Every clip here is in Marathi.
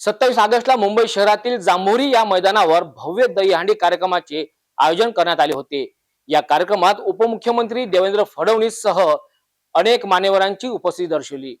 सत्तावीस ऑगस्टला मुंबई शहरातील जांभोरी या मैदानावर भव्य दहीहंडी कार्यक्रमाचे आयोजन करण्यात आले होते. या कार्यक्रमात उपमुख्यमंत्री देवेंद्र फडणवीस सह अनेक मान्यवरांची उपस्थिती दर्शवली.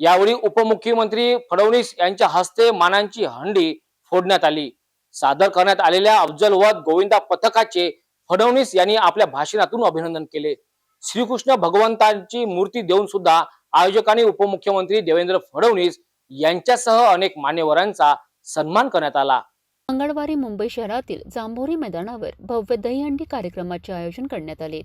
यावेळी उपमुख्यमंत्री फडणवीस यांच्या हस्ते मानांची हंडी फोडण्यात आली. सादर करण्यात आलेल्या अफजलवत गोविंदा पथकाचे फडणवीस यांनी आपल्या भाषणातून अभिनंदन केले. श्रीकृष्ण भगवंतांची मूर्ती देऊन सुद्धा आयोजकांनी उपमुख्यमंत्री देवेंद्र फडणवीस यांच्यासह अनेक मान्यवरांचा सन्मान करण्यात आला. मंगळवारी मुंबई शहरातील जांभोरी मैदानावर भव्य दहीहंडी कार्यक्रमाचे आयोजन करण्यात आले.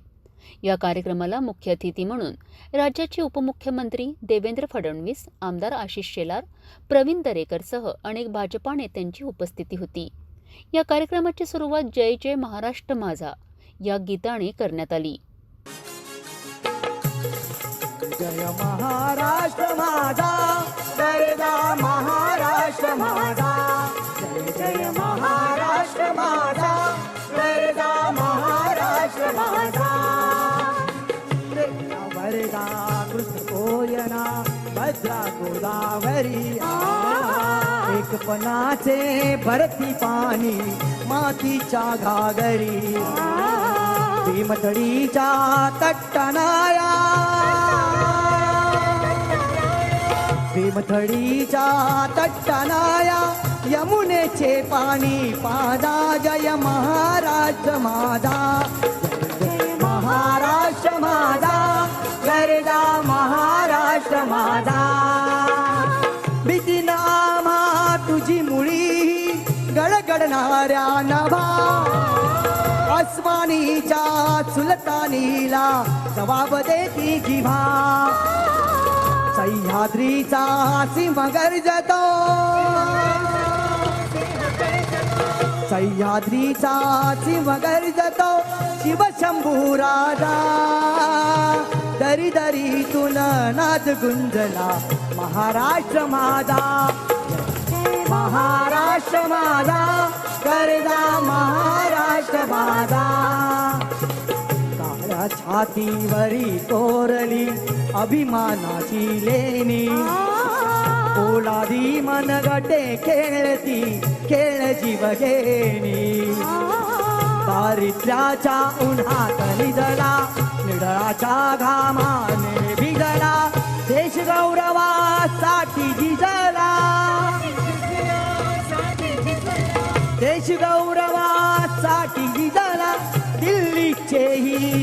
या कार्यक्रमाला मुख्य अतिथी म्हणून राज्याचे उपमुख्यमंत्री देवेंद्र फडणवीस आमदार आशिष शेलार प्रवीण दरेकरसह अनेक भाजपा नेत्यांची उपस्थिती होती. या कार्यक्रमाची सुरुवात जय जय महाराष्ट्र माझा या गीताने करण्यात आली. जय महाराष्ट्र माझा गरजा महाराष्ट्र माझा जय जय महाराष्ट्र माझा गरजा महाराष्ट्र माझा वरदा कृष्ण कोयना भद्रा गोदावरी एकपणाचे भरती पाणी मातीच्या घागरी। भीमथडीच्या तट्टनाया भीमथडीच्या तट्टनाया यमुनेचे पाणी पादा जय महाराष्ट्र मादा. जय महाराष्ट्र मादा गरजा महाराष्ट्र मादा. भीतीन आम्हा तुझी मुळी गडगडणाऱ्या नभा. आसमानीच्या सुलतानीला जवाब देती जिव्हा सह्याद्रीचा सिंह गर्जतो. सह्याद्रीचा सिंह गर्जतो. शिवशंभू राजा दरी दरीतून नाद गुंजला महाराष्ट्र माझा. महाराष्ट्र माझा करदा महाराष्ट्र माझा. छातीवरी कोरली अभिमानाची लेणी. पोलादी मनगटे खेळती खेळ जीवघेणी दारिद्र्याच्या उन्हात निजला निडळाच्या घामाने.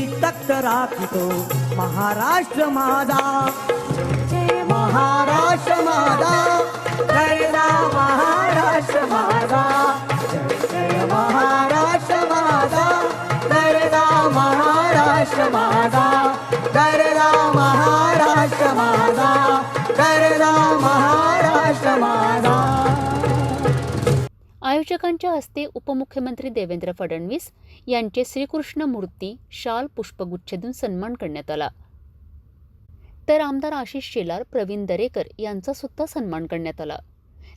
तख्त राखतो महाराष्ट्र माझा। महाराष्ट्र माझा। गरजा महाराष्ट्र माझा। जय महाराष्ट्र माझा। गरजा महाराष्ट्र माझा। गरजा महाराष्ट्र माझा। गरजा आयोजकांच्या हस्ते उपमुख्यमंत्री देवेंद्र फडणवीस यांचे श्रीकृष्ण मूर्ती शाल पुष्पगुच्छ देऊन सन्मान करण्यात आला. तर आमदार आशिष शेलार प्रवीण दरेकर यांचा सुद्धा सन्मान करण्यात आला.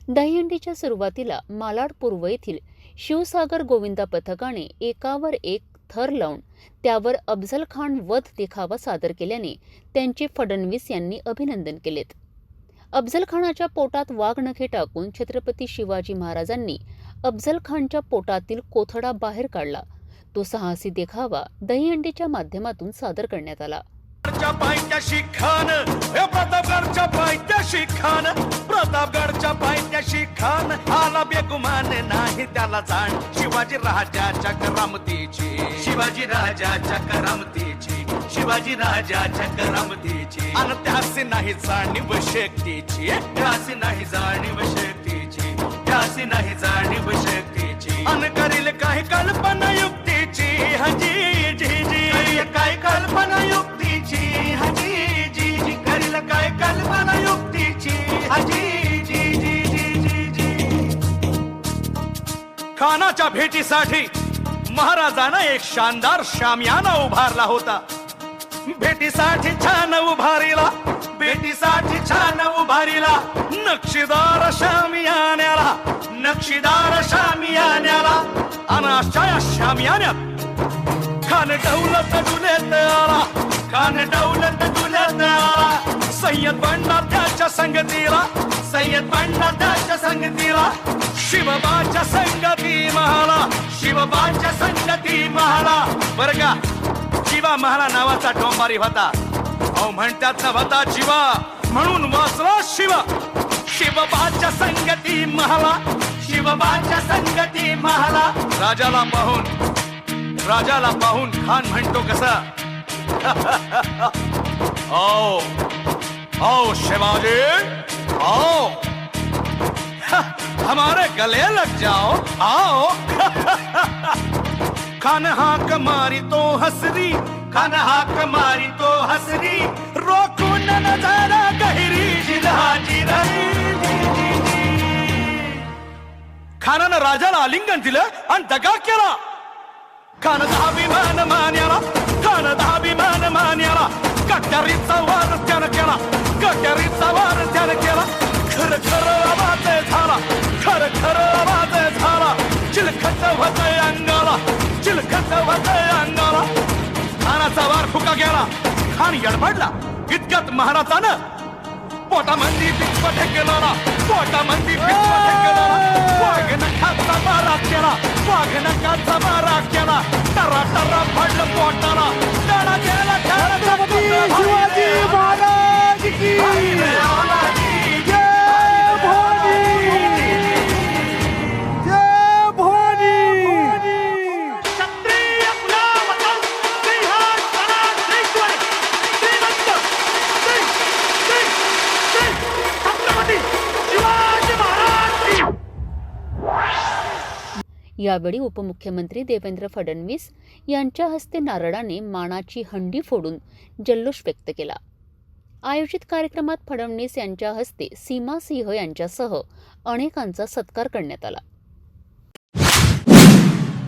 दहीहंडीच्या सुरुवातीला मालाड पूर्व येथील शिवसागर गोविंदा पथकाने एकावर एक थर लावून त्यावर अफजल खान वध देखावा सादर केल्याने त्यांचे फडणवीस यांनी अभिनंदन केलेत. अफजल खानाच्या पोटात वाघनखे टाकून छत्रपती शिवाजी महाराजांनी अफजल खानच्या पोटातील कोथडा बाहेर काढला. तो साहसी देखावा दहीहंडीच्या माध्यमातून सादर करण्यात आला. प्रतापगडच्या पायथ्याशी खान प्रतापगडच्या पायथ्याशी खान आला बेगुमान नाही त्याला जाण. शिवाजी राजाच्या करामतीची. शिवाजी राजाच्या करामतीची. शिवाजी राजाच्या करामतीची. आणि त्यासी नाही जाणीव शक्तीची. त्यासी नाही जाणीव शक्ती त्यासी नाही जाणीव शक्तीची अन करील काही कल्पना युक्तीची हजी जी जी काय कल्पना युक्तीची हजी जी जी करील काय कल्पना युक्तीची हजी जी जी जी जी जी खानाच्या भेटीसाठी महाराजानं एक शानदार शामियाना उभारला होता. भेटीसाठी छान उभारीला. भेटीसाठी छान उभारीला नक्षीदार शामियान्याला नक्षीदार शामियान्याला अनाशाया शामियान्यात खान डौलत डुलेत आला खान डौलत डुलेत आला. सय्यद बंडा त्याच्या संगतीला सय्यद बंडा त्याच्या संगतीला. शिवबाच्या संगती महाला शिवबाच्या संगती महाला. बर का? शिवा महाला नावाचा डोंबारी होता. अहो म्हणतात ना होता शिवा म्हणून वाचला शिवा. शिवबाच्या संगती महाला. शिवबाच्या संगती महाला. राजाला पाहून राजाला पाहून खान म्हणतो कसा. ओ ओ शिवाजी, आओ. हमारे गले लग जाओ, आओ. खान हाक मारी तो हसरी. खान हाक मारी तो हसरी रोखून न नजारा गहिरी जिल्हाजी खानानं राजाला आलिंगन दिलं आणि दगा केला. खान दहाभिमान मान्याला खान दहाभिमान मान्याला. कट्यारीचा वार त्यानं केला कट्यारीचा वार त्यानं केला. खान यडबडला इतक्यात महाराजानं पोटामंदी पिचपट केला पोटामंदी पिचपट केला. वाघ नखाचा मारा केला. वाघ नखाचा मारा केला टरा टरा पडलं पोटाला टळा गेला छत्रपती यावेळी उपमुख्यमंत्री देवेंद्र फडणवीस यांच्या हस्ते नारळाने मानाची हंडी फोडून जल्लोष व्यक्त केला. आयोजित कार्यक्रमात फडणवीस यांच्या हस्ते सीमा सिंह यांच्यासह अनेकांचा सत्कार करण्यात आला.